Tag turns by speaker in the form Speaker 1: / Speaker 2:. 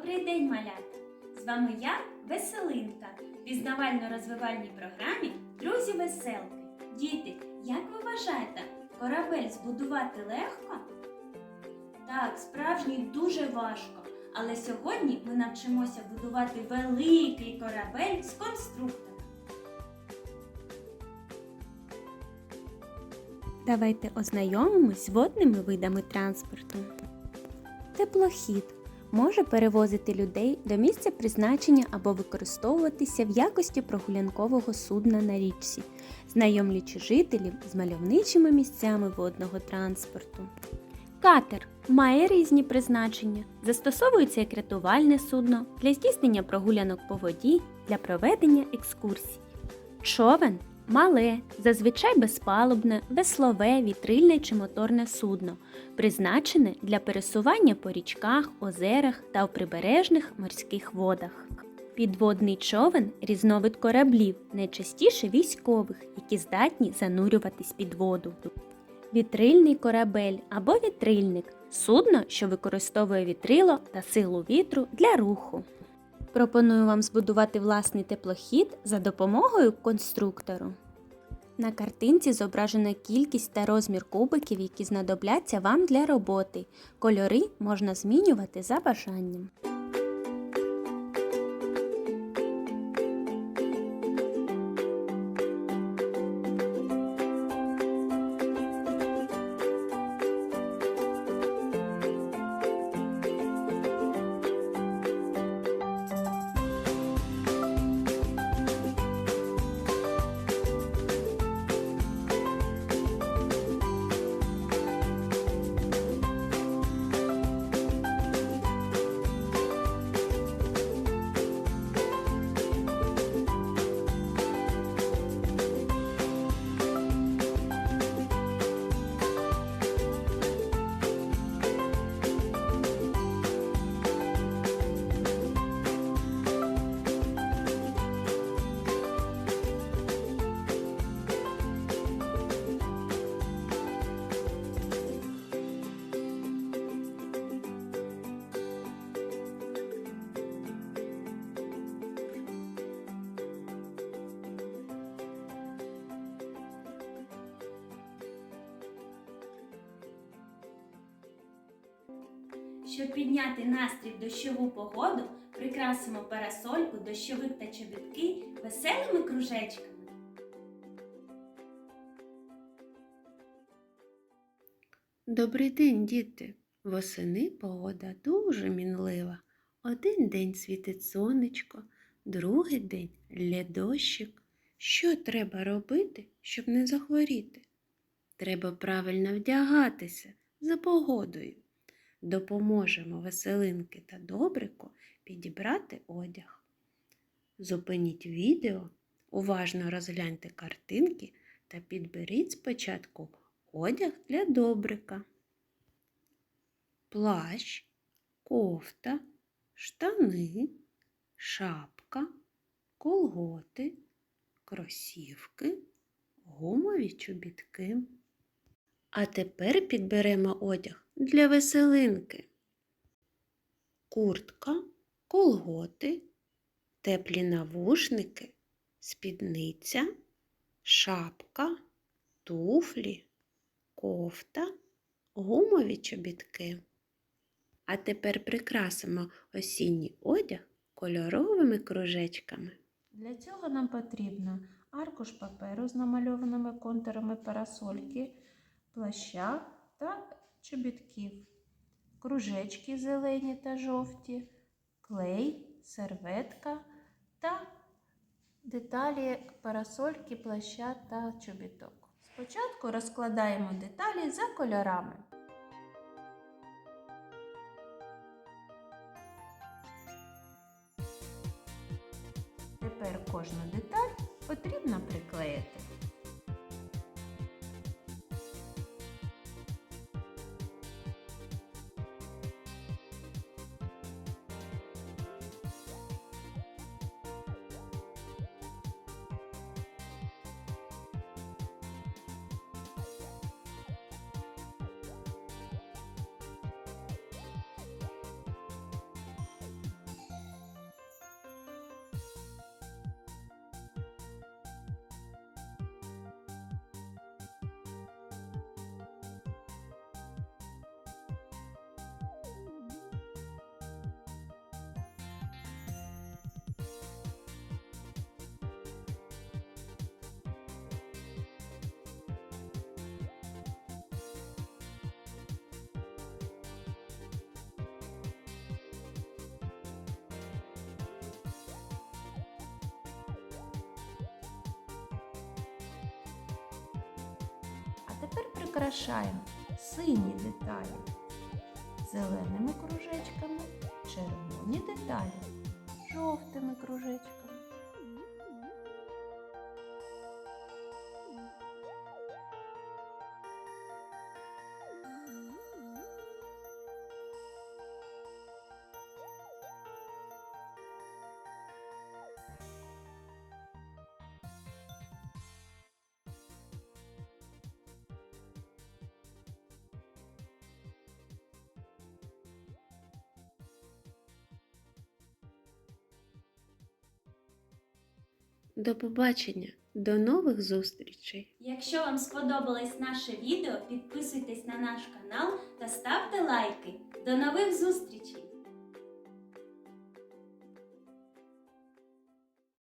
Speaker 1: Добрий день, малята! З вами я, Веселинка, в пізнавально-розвивальній програмі Друзі Веселки. Діти, як ви вважаєте, корабель збудувати легко? Так, справжній дуже важко. Але сьогодні ми навчимося будувати великий корабель з конструктора.
Speaker 2: Давайте ознайомимось з водними видами транспорту. Теплохід може перевозити людей до місця призначення або використовуватися в якості прогулянкового судна на річці, знайомлячи жителів з мальовничими місцями водного транспорту. Катер має різні призначення. Застосовується як рятувальне судно для здійснення прогулянок по воді для проведення екскурсій. Човен мале, зазвичай безпалубне, веслове, вітрильне чи моторне судно, призначене для пересування по річках, озерах та у прибережних морських водах. Підводний човен різновид кораблів, найчастіше військових, які здатні занурюватись під воду. Вітрильний корабель або вітрильник судно, що використовує вітрило та силу вітру для руху. Пропоную вам збудувати власний теплохід за допомогою конструктору. На картинці зображена кількість та розмір кубиків, які знадобляться вам для роботи. Кольори можна змінювати за бажанням.
Speaker 1: Щоб підняти настрій в дощову погоду, прикрасимо парасольку, дощовик та чобітки веселими кружечками.
Speaker 3: Добрий день, діти! Восени погода дуже мінлива. Один день світить сонечко, другий день лє дощик. Що треба робити, щоб не захворіти? Треба правильно вдягатися за погодою. Допоможемо веселинки та добрику підібрати одяг. Зупиніть відео, уважно розгляньте картинки та підберіть спочатку одяг для добрика. Плащ, кофта, штани, шапка, колготи, кросівки, гумові чобітки. А тепер підберемо одяг для веселинки. Куртка, колготи, теплі навушники, спідниця, шапка, туфлі, кофта, гумові чобітки. А тепер прикрасимо осінній одяг кольоровими кружечками.
Speaker 4: Для цього нам потрібно аркуш паперу з намальованими контурами парасольки, плаща та чобітків, кружечки зелені та жовті, клей, серветка та деталі парасольки, плаща та чобіток. Спочатку розкладаємо деталі за кольорами. Тепер кожну деталь потрібно приклеїти.
Speaker 2: Тепер прикрашаємо сині деталі зеленими кружечками, червоні деталі жовтими кружечками.
Speaker 3: До побачення, до нових зустрічей!
Speaker 5: Якщо вам сподобалось наше відео, підписуйтесь на наш канал та ставте лайки. До нових зустрічей!